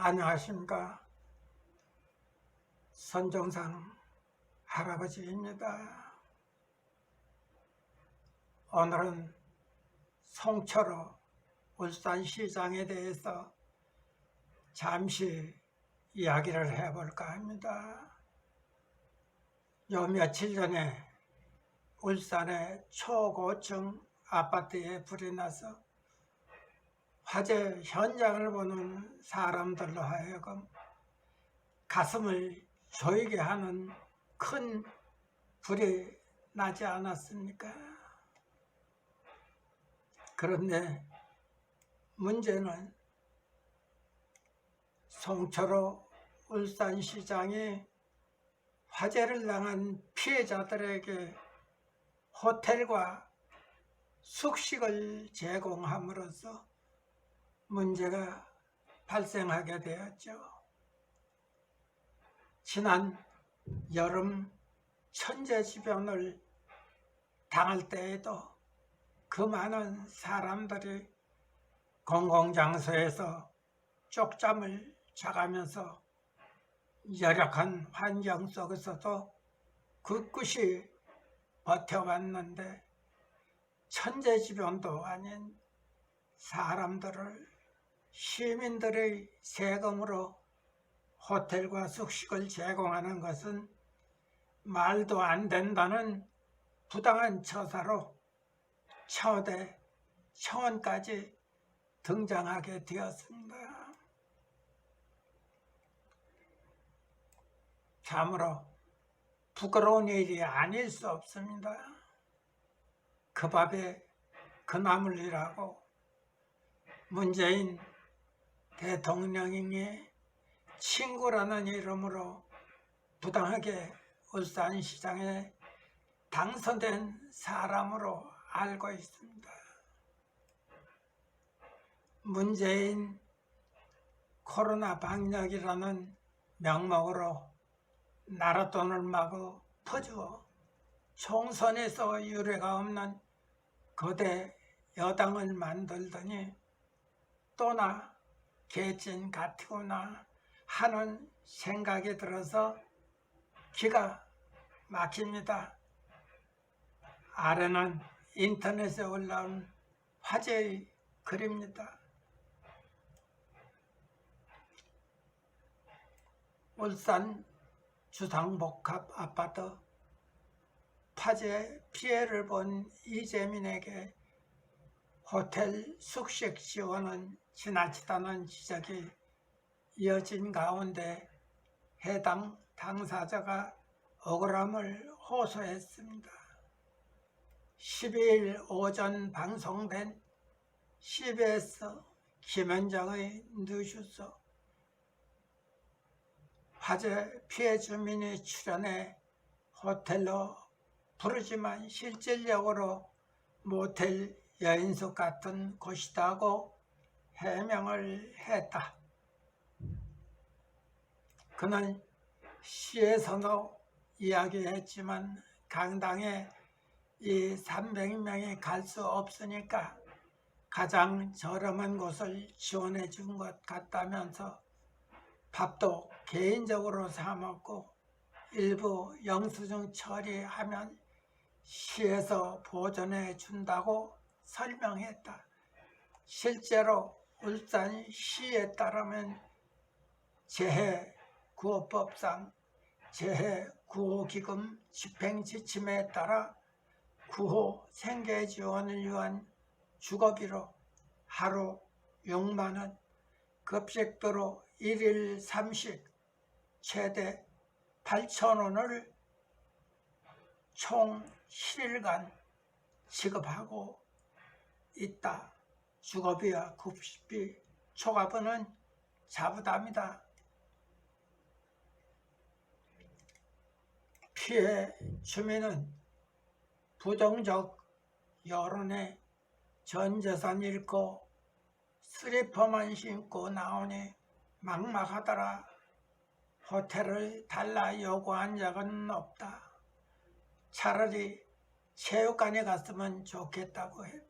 안녕하십니까. 선정상 할아버지입니다. 오늘은 송철호 울산시장에 대해서 잠시 이야기를 해볼까 합니다. 요 며칠 전에 울산의 초고층 아파트에 불이 나서 화재 현장을 보는 사람들로 하여금 가슴을 조이게 하는 큰 불이 나지 않았습니까? 그런데 문제는 송철호 울산시장이 화재를 당한 피해자들에게 호텔과 숙식을 제공함으로써 문제가 발생하게 되었죠. 지난 여름 천재지변을 당할 때에도 그 많은 사람들이 공공장소에서 쪽잠을 자가면서 열악한 환경 속에서도 굳굳이 버텨왔는데 천재지변도 아닌 사람들을 시민들의 세금으로 호텔과 숙식을 제공하는 것은 말도 안 된다는 부당한 처사로 청와대 청원까지 등장하게 되었습니다. 참으로 부끄러운 일이 아닐 수 없습니다. 그 밥에 그 나물이라고 문재인 대통령이 친구라는 이름으로 부당하게 울산시장에 당선된 사람으로 알고 있습니다. 문재인 코로나 방역이라는 명목으로 나라 돈을 마구 퍼주어 총선에서 유례가 없는 거대 여당을 만들더니 또나 개찐 같구나 하는 생각이 들어서 기가 막힙니다. 아래는 인터넷에 올라온 화제의 글입니다. 울산 주상복합 아파트 화재 피해를 본 이재민에게 호텔 숙식 지원은 지나치다는 지적이 이어진 가운데 해당 당사자가 억울함을 호소했습니다. 12일 오전 방송된 CBS 김현정의 뉴스 화재 피해 주민이 출연해 호텔로 부르지만 실질적으로 모텔 여인숙 같은 곳이다고 해명을 했다. 그는 시에서도 이야기했지만 강당에 이 300명이 갈 수 없으니까 가장 저렴한 곳을 지원해 준 것 같다면서 밥도 개인적으로 사 먹고 일부 영수증 처리하면 시에서 보존해 준다고 설명했다. 실제로 울산시에 따르면 재해구호법상 재해구호기금 집행지침에 따라 구호 생계 지원을 위한 주거비로 하루 6만원, 급식비로 1일 3식 최대 8천원을 총 7일간 지급하고 있다. 주거비와 급식비, 초과분은 자부담이다. 피해 주민은 부정적 여론에 전 재산 잃고 슬리퍼만 신고 나오니 막막하더라. 호텔을 달라 요구한 적은 없다. 차라리 체육관에 갔으면 좋겠다고 했다.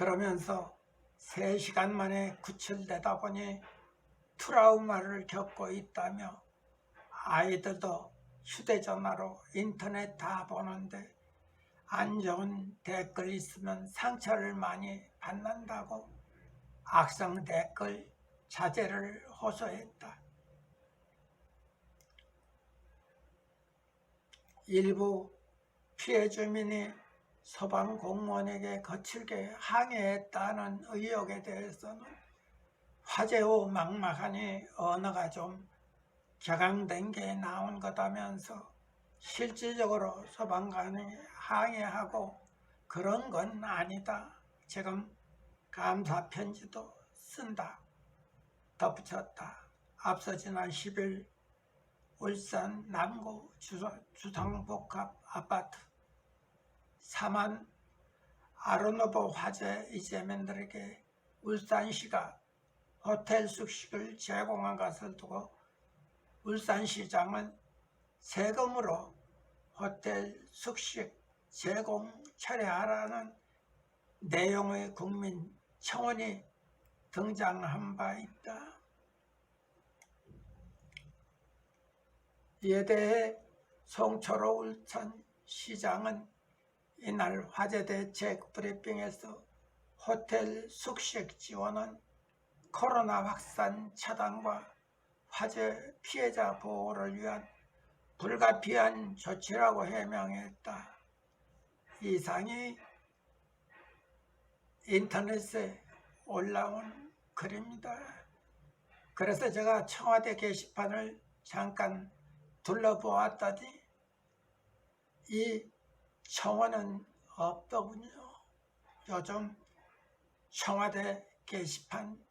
그러면서 3시간 만에 구출되다 보니 트라우마를 겪고 있다며 아이들도 휴대전화로 인터넷 다 보는데 안 좋은 댓글 있으면 상처를 많이 받는다고 악성 댓글 자제를 호소했다. 일부 피해 주민이 소방 공무원에게 거칠게 항의했다는 의혹에 대해서는 후 막막하니 언어가 좀 격앙된 게 나온 거다면서 실질적으로 소방관이 항의하고 그런 건 아니다. 지금 감사 편지도 쓴다. 덧붙였다. 앞서 지난 10일 울산 남구 주상- 주상복합 아파트 사만 아르노보 화재 이재민들에게 울산시가 호텔 숙식을 제공한 것을 두고 울산시장은 세금으로 호텔 숙식 제공 철회하라는 내용의 국민 청원이 등장한 바 있다. 이에 대해 송철호 울산 시장은 이날 화재 대책 브리핑에서 호텔 숙식 지원은 코로나 확산 차단과 화재 피해자 보호를 위한 불가피한 조치라고 해명했다. 이상이 인터넷에 올라온 글입니다. 그래서 제가 청와대 게시판을 잠깐 둘러보았더니 이 청원은 없더군요. 요즘 청와대 게시판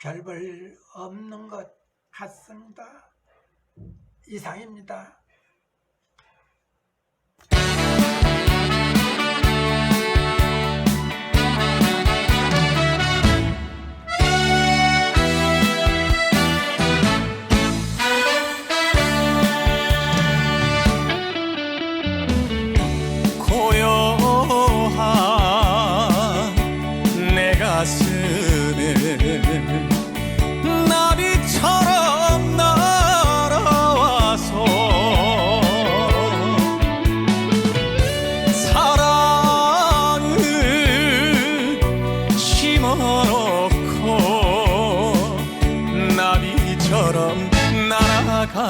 별볼 없는 것 같습니다. 이상입니다.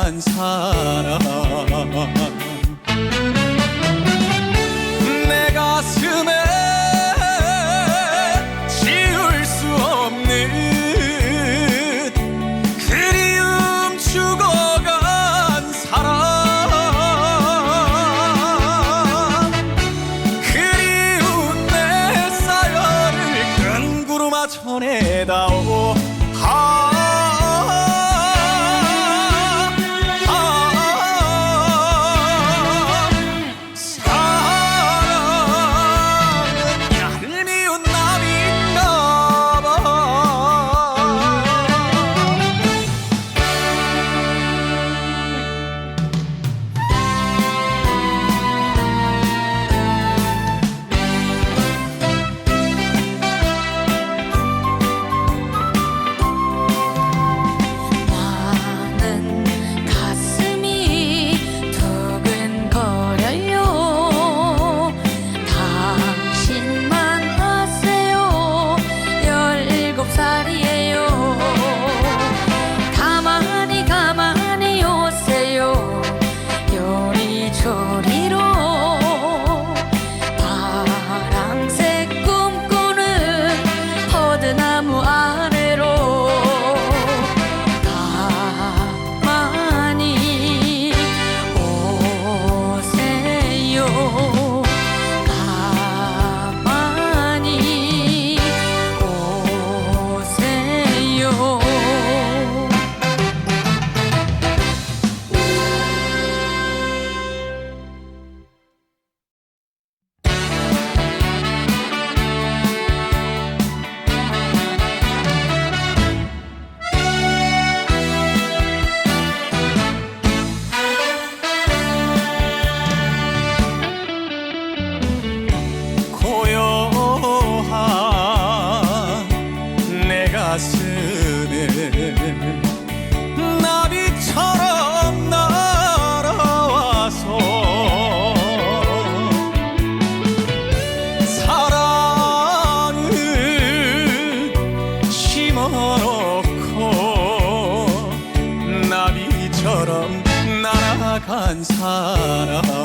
날아간 사람 사람